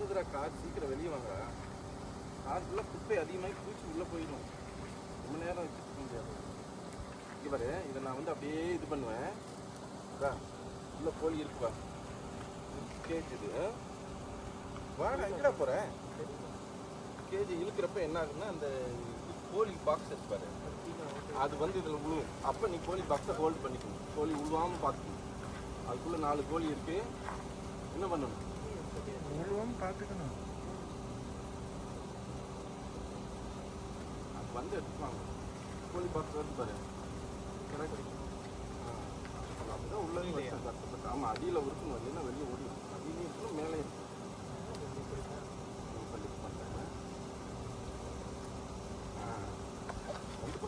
ஆறுதுடா car சீக்கிரம் வெளியே வாங்க காருக்குள்ள குப்பை அதிகமாகி பூச்சி உள்ளே போயிடும். ரொம்ப நேரம் வச்சுக்க முடியாது. இவர் இதை நான் வந்து அப்படியே இது பண்ணுவேன். வா உள்ளே கோழி இருக்குவா கேஜ் இது வா நான் எங்கடா போகிறேன் கேஜி இழுக்கிறப்ப என்ன ஆகுதுன்னா அந்த கோழி பாக்ஸ் இருப்பாரு அது வந்து இதில் விழுவும் அப்போ நீ கோழி பாக்ஸை ஹோல்ட் பண்ணிக்கணும். கோழி விழுவாமல் பார்த்துக்கணும். அதுக்குள்ளே நாலு கோழி இருக்குது என்ன பண்ணணும்? முழுவதும் பார்த்துக்கணும் அது வந்து எடுத்துக்கலாம் கோழி பாக்ஸ் வருது பாரு அப்படிதான் உள்ள கஷ்டப்பட்டு ஆமாம் அடியில் இருக்கணும் இல்லைன்னா வெளியே ஓடிடும் அடியிலையும் இருக்கணும் மேலே இருக்கணும்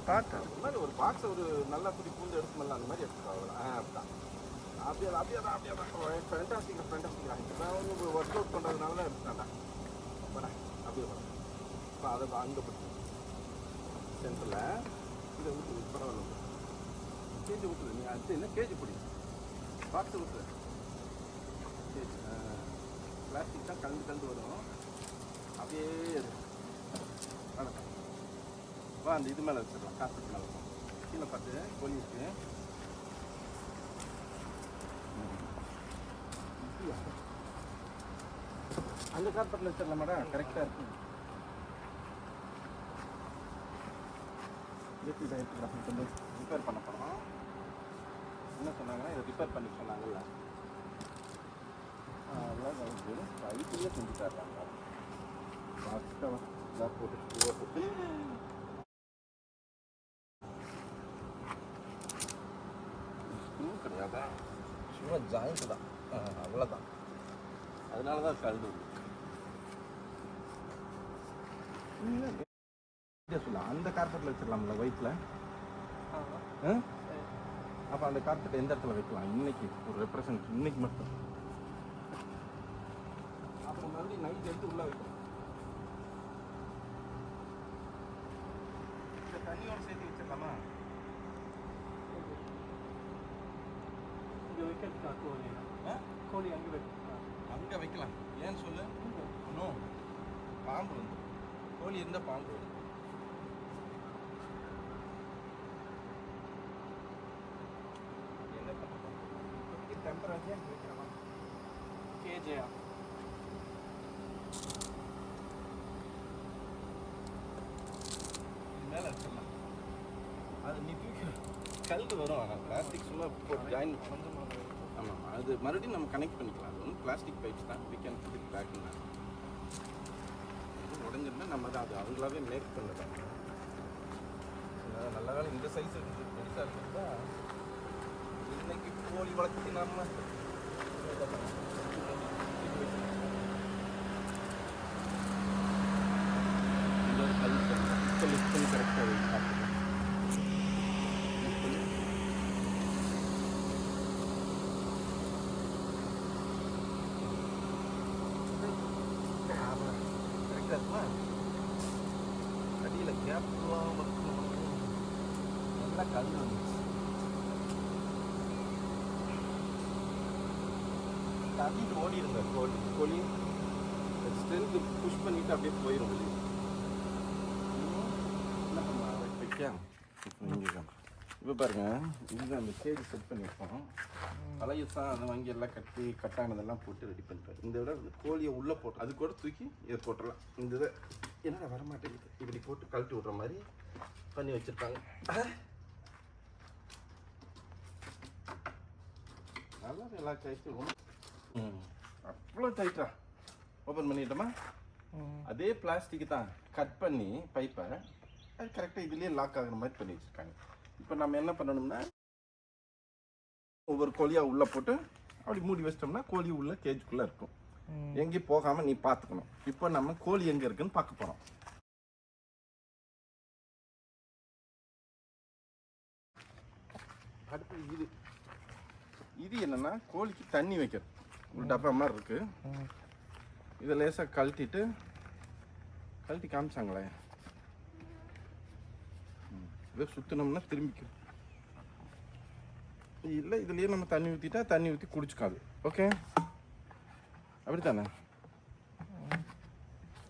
பார்த்து மாதிரி ஒரு பாக்ஸை ஒரு நல்லா குடி பூந்து எடுக்கணும்ல அந்த மாதிரி எடுத்துக்கோ அவ்வளோ ஆ அப்படிதான் அப்படியே அப்படியே தான் அப்படியே தான். ஃபேண்டாஸ்டிக் ஃபேண்டாஸ்டிக் நான் வந்து ஒர்க் அவுட் பண்ணுறதுனால தான் எடுத்துட்டாண்டா வரேன் அப்படியே வரேன் இப்போ அதை அங்கே பட்டு சென்டரில் இதை ஊற்று பரவாயில்ல கேஜி ஊற்றுது நீ அடுத்து என்ன கேஜி பிடி. பார்த்து ஊற்று கேஜி பிளாஸ்டிக் தான் கலந்து கலந்து வரும். அப்படியே வணக்கம் வா அந்த இது மேலே வச்சிடலாம். காசு மேலே கீழே பார்த்து கோழி அந்த கார்பெட்டில் மேடம். கரெக்டாக இருக்கு. எப்படி இதை வந்து ரிப்பேர் பண்ண போகிறோம் என்ன சொன்னாங்கன்னா இதை ரிப்பேர் பண்ணி சொன்னாங்கல்ல. அதெல்லாம் வந்து வயிற்றுலேயே செஞ்சு தரலாங்க லாஸ்ட்டாக போட்டு போட்டு. ஜாயிண்ட் தான். அவ்வளோதான் அதனால தான் கழுது சொல்ல. அந்த கார்பெட்டில் வச்சிடலாம்ல வயிற்றில் அப்போ அந்த கார்பெட் எந்த இடத்துல வைக்கலாம்? இன்னைக்கு ஒரு ரெப்ரசன்ட் இன்னைக்கு மட்டும். அப்புறம் மறுபடியும் நைட் எடுத்து உள்ள வைக்கணும். இந்த தண்ணியோட சேர்த்து வச்சிடலாமா இங்கே வைக்கிறதுக்கா கோழி? கோழி அங்கே வைக்கிறதுக்கா அங்கே வைக்கலாம். ஏன்னு சொல்லு? இன்னும் பாம்பு வந்து. கோழி இருந்தால் பாம்பு பண்ணலாம் டெம்பரேச்சர் வைக்கிறோமா? கேஜியா மேலே வச்சிடலாம். அது நீ தூக்கி கல் வரும் ஆனால் பிளாஸ்டிக் சும்மா போட்டு ஜாயின் ஆமாம் அது மறுபடியும் நம்ம கனெக்ட் பண்ணிக்கலாம் அது ஒன்றும் பிளாஸ்டிக் பைப்ஸ் தான் we can put it back உடஞ்சிருந்தா நம்ம அதை அது அவங்களாவே மேக் பண்ணிடுறாங்க நல்ல வேலை இந்த சைஸ் இருக்குது பெருசாக இருக்குதா இன்னைக்கு கோழி வளர்த்து நம்ம கரெக்டாக இருக்குமா அடியில் கேப் இல்லாமல் நல்லா கல் வந்துச்சு தட்டிட்டு ஓடி இருந்த கோழி கோழி ஸ்ட்ரென்த்து புஷ் பண்ணிட்டு அப்படியே போயிடும் வெளியே. என்ன பண்ணலாம் இப்போ பாருங்க இதுதான் அந்த கேஜ் செட் பண்ணியிருக்கோம் பழைய தான் அதை வாங்கி எல்லாம் கட்டி கட்டானதெல்லாம் போட்டு ரெடி பண்ணிட்டாரு. இந்த விட கோழியை உள்ளே போட்டு அது கூட தூக்கி இதை போட்டுடலாம். இந்த இதை என்னடா வரமாட்டேங்குது? இப்படி போட்டு கழட்டி விட்ற மாதிரி பண்ணி வச்சுருக்காங்க. நல்லா எல்லா டைட்டும் அவ்வளோ டைட்டா ஓப்பன் பண்ணிட்டோமா? அதே பிளாஸ்டிக் தான் கட் பண்ணி பைப்பை அது கரெக்டாக இதுலேயே லாக் ஆகுற மாதிரி பண்ணி வச்சுருக்காங்க. இப்போ நம்ம என்ன பண்ணணும்னா ஒவ்வொரு கோழியாக உள்ளே போட்டு அப்படி மூடி வச்சிட்டோம்னா கோழி உள்ள கேஜுக்குள்ளே இருக்கும். எங்கேயும் போகாமல் நீ பார்த்துக்கணும். இப்போ நம்ம கோழி எங்கே இருக்குன்னு பார்க்க போகிறோம் அடுத்து இது. இது என்னன்னா கோழிக்கு தண்ணி வைக்கிறது ஒரு டப்பா மாதிரி இருக்கு. இதை லேசாக கழட்டிட்டு கழட்டி காமிச்சாங்களே. இதை சுற்றினோம்னா திரும்பிக்கும் இல்லை இதுலேயே நம்ம தண்ணி ஊற்றிட்டா தண்ணி ஊற்றி குடிச்சுக்காது. ஓகே அப்படித்தானே?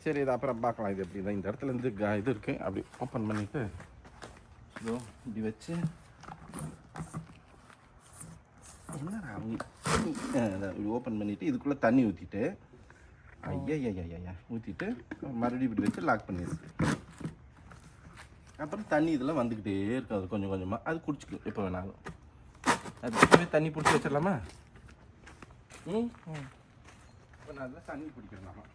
சரி இது அப்புறம் பார்க்கலாம். இது எப்படி தான் இந்த இடத்துல இருந்து க- இது இருக்குது அப்படி ஓப்பன் பண்ணிவிட்டு இதோ இப்படி வச்சு என்னடா ஓப்பன் பண்ணிவிட்டு இதுக்குள்ளே தண்ணி ஊற்றிட்டு ஐயா ஐயா ஐயா ஊற்றிட்டு மறுபடியும் இப்படி வச்சு லாக் பண்ணிடு. அப்புறம் தண்ணி இதெல்லாம் வந்துக்கிட்டே இருக்கும். அது கொஞ்சம் கொஞ்சமாக அது குடிச்சிக்கும் எப்போ வேணாலும். அது தண்ணி பிடிச்சி வச்சிடலாமா? ம்? இப்போ நான் அதில் தண்ணி பிடிக்கிறேன்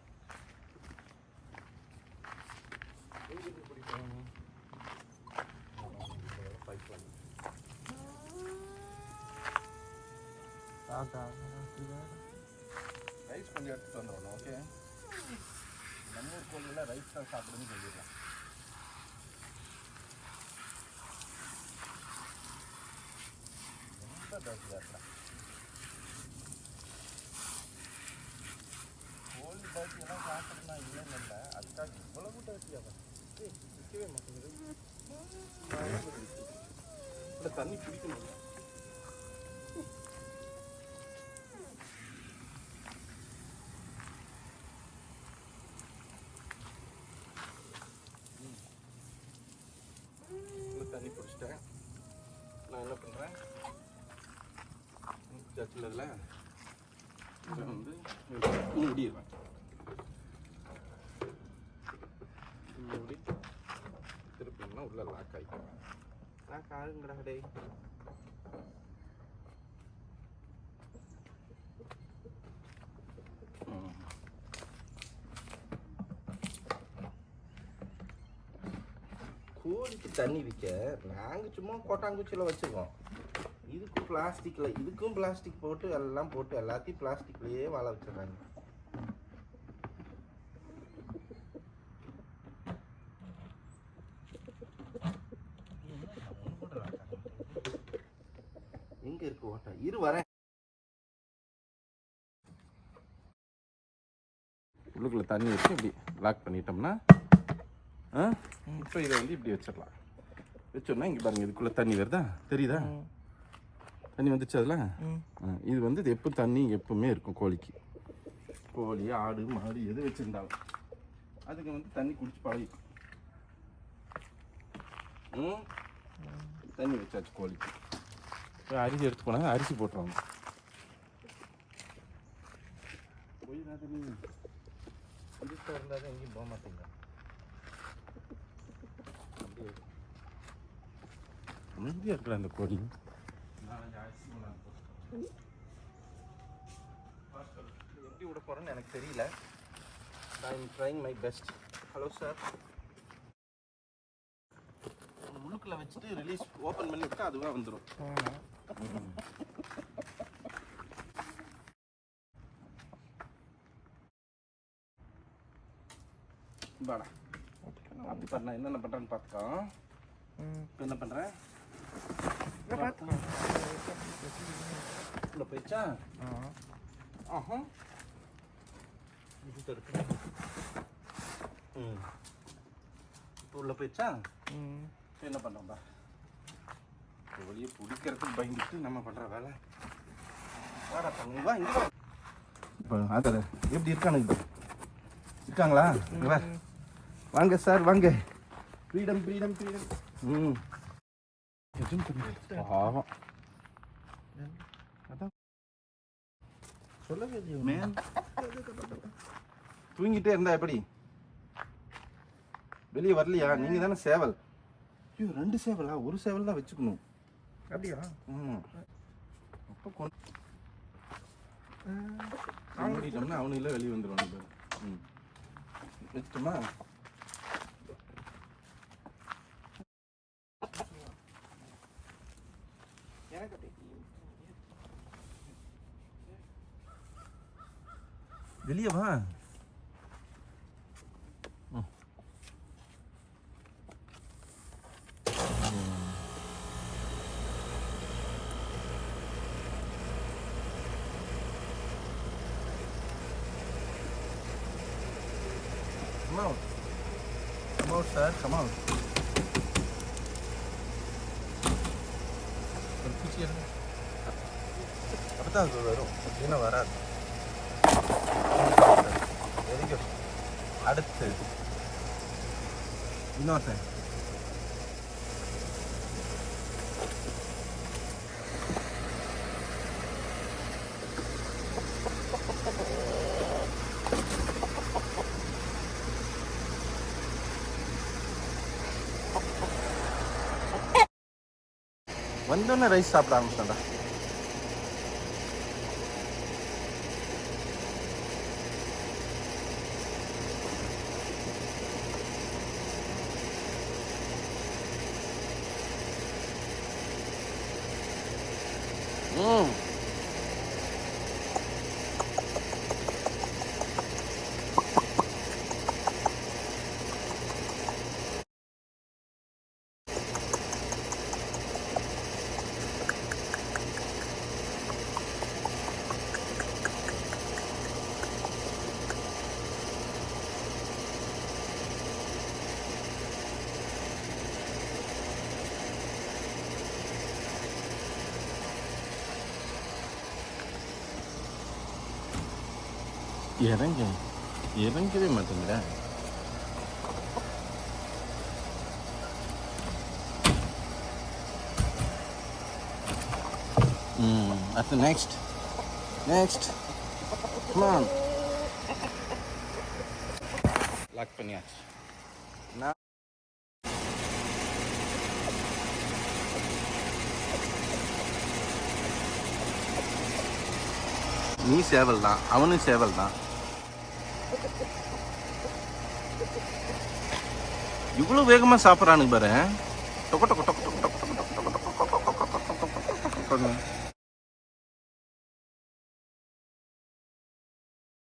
தாத்தா ரைஸ் கொஞ்சம் எடுத்துட்டு வந்துடணும் ஓகே நம்ம ஊர் கோழியில் ரைஸ் தான் சாப்பிடுன்னு சொல்லிடலாம். ரொம்ப டர்ட்டியாக இருக்கா? கோழி டர்ட்டியெல்லாம் சாப்பிடுனா இல்லைன்னு இல்லை. அதுக்காக இவ்வளவு டர்ட்டியாக நிற்கவே மாட்டேங்குது. இல்லை தண்ணி உள்ள பண்ணுறேன் சர்ச்சில் இதில் இதை வந்து மூடிடுவேன். மூடி திருப்பிங்கன்னா உள்ள லாக் ஆகிக்கும் லாக் ஆகுங்கடா டே கோழிக்கு தண்ணி விற்க நாங்கள் சும்மா கோட்டாங்குச்சியில் வச்சுருக்கோம். இதுக்கும் பிளாஸ்டிக்கில் இதுக்கும் பிளாஸ்டிக் போட்டு எல்லாம் போட்டு எல்லாத்தையும் பிளாஸ்டிக்லேயே வாழ வச்சிடறாங்க. எங்க இருக்கு ஓட்டை? இரு வரேன். உள்ளுக்குள்ள தண்ணி வச்சு இப்படி லாக் பண்ணிட்டோம்னா இப்போ இதை வந்து இப்படி வச்சிடலாம். வச்சோன்னா இங்கே பாருங்க இதுக்குள்ளே தண்ணி வருதா? தெரியுதா? தண்ணி வந்துச்சு அதில்? இது வந்து இது எப்போ தண்ணி எப்பவுமே இருக்கும் கோழிக்கு. கோழி ஆடு மாடு எது வச்சுருந்தாலும். அதுக்கு வந்து தண்ணி குடிச்சு பழகிக்கும் ம்? தண்ணி வச்சாச்சு கோழிக்கு. இப்போ அரிசி எடுத்து போனாங்க அரிசி போட்டுருவாங்க. இருந்தால் தான் எங்கேயும் போக மாட்டேங்க அப்படியே அமைதியாக இருக்கிற அந்த கோழி. எப்படி விட போகிறேன்னு எனக்கு தெரியல. I am trying my best hello sir முழுக்கில் வச்சுட்டு ரிலீஸ் ஓப்பன் பண்ணி விட்டா அதுவாக வந்துடும் பாடா அப்படி பண்ண என்னென்ன பண்ணுறேன்னு பார்த்துக்கோ இப்போ என்ன பண்ணுறேன் உள்ள போயிடுச்சா ஆஹா இது இருக்கு ம் இப்போ உள்ள போயிடுச்சா இப்போ என்ன பண்ணுறோம்பா வெளியே பிடிக்கிறதுக்கு பயந்துட்டு நம்ம பண்ணுற வேலை வாடா தம்பி வா இங்கே இப்போ அது எப்படி இருக்கானுங்க இருக்காங்களா இங்க வா வாங்க சார் வாங்க ஃப்ரீடம் ஃப்ரீடம் ஃப்ரீடம் ம் எதுவும் தெரியல பாவம் அதான் சொல்லவே தூங்கிட்டே இருந்தா எப்படி வெளியே வரலையா நீங்க தானே சேவல் ஐயோ ரெண்டு சேவலா ஒரு சேவல் தான் வச்சுக்கணும் அப்படியா ம் அப்போ கொண்டு அவனுங்களே வெளியே வந்துடுவாங்க ம் வச்சுட்டோமா வெளியே வா Come out. Come out, sir. Come out. ஒரு பூச்சி அது வரும் இல்லைன்னா வராது வெரி குட் அடுத்து இன்னொருத்தன். வந்தோடனே ரைஸ் சாப்பிட ஆரம்பிச்சிட்டா ம் இறங்க இறங்கவே மாட்டேங்கிறேன் ம் அடுத்து நெக்ஸ்ட் நெக்ஸ்ட் கமான் லாக் பண்ணியாச்சு. நான் நீ சேவல் தான் அவனும் சேவல் தான் இவ்வளோ வேகமாக சாப்பிட்றானுங்க பாரு டொக்க டொக்க டொக்க டொக்க டொக்க டொக்க டொக்க டொக்க டொக்க டொக்க டொக்க டொக்க டொக்க டொக்க டொக்க